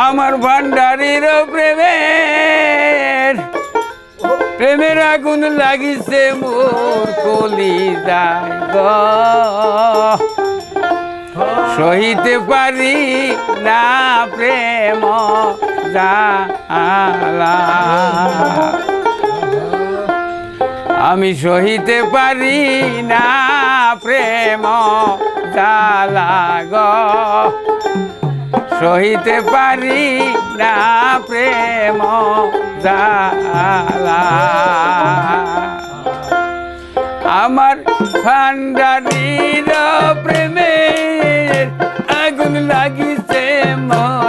আমার ভান্ডারির প্রেমের প্রেমের আগুন লাগিছে মোর কলি সহিতে পারি না প্রেম আমি সহিতে পারি না প্রেম সহিতে পারি না প্রেম জ্বালা আমার ভান্ডারির প্রেমের আগুন লাগিছে মা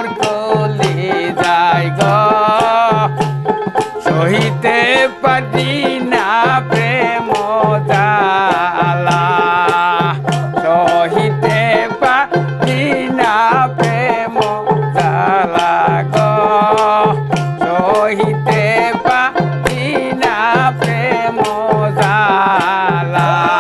ઝાલા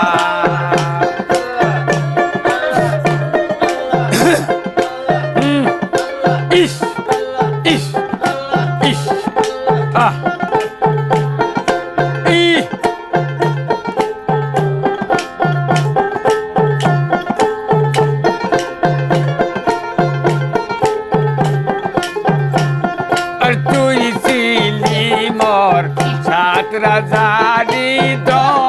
যাত্রা জারি দল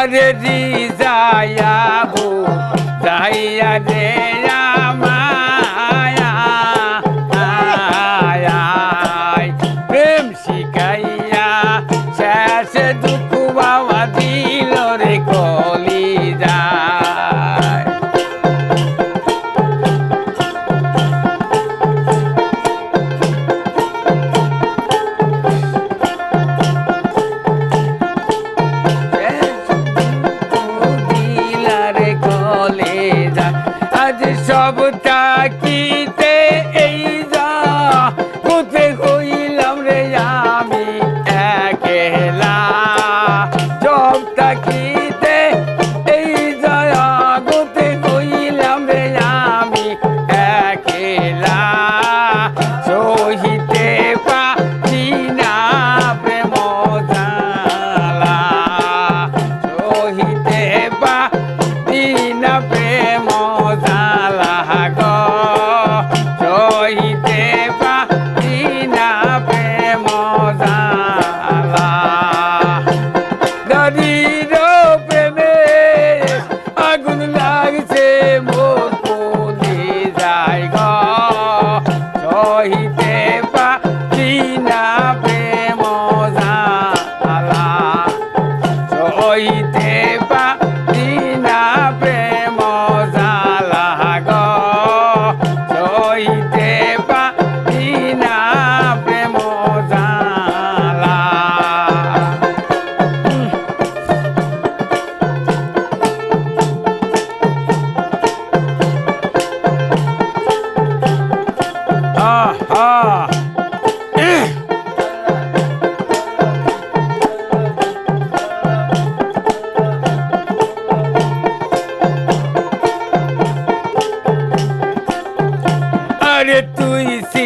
আমার যায়াবো যাইয়া রে মায়া প্রেম শিখাই રે યા Рятуйся!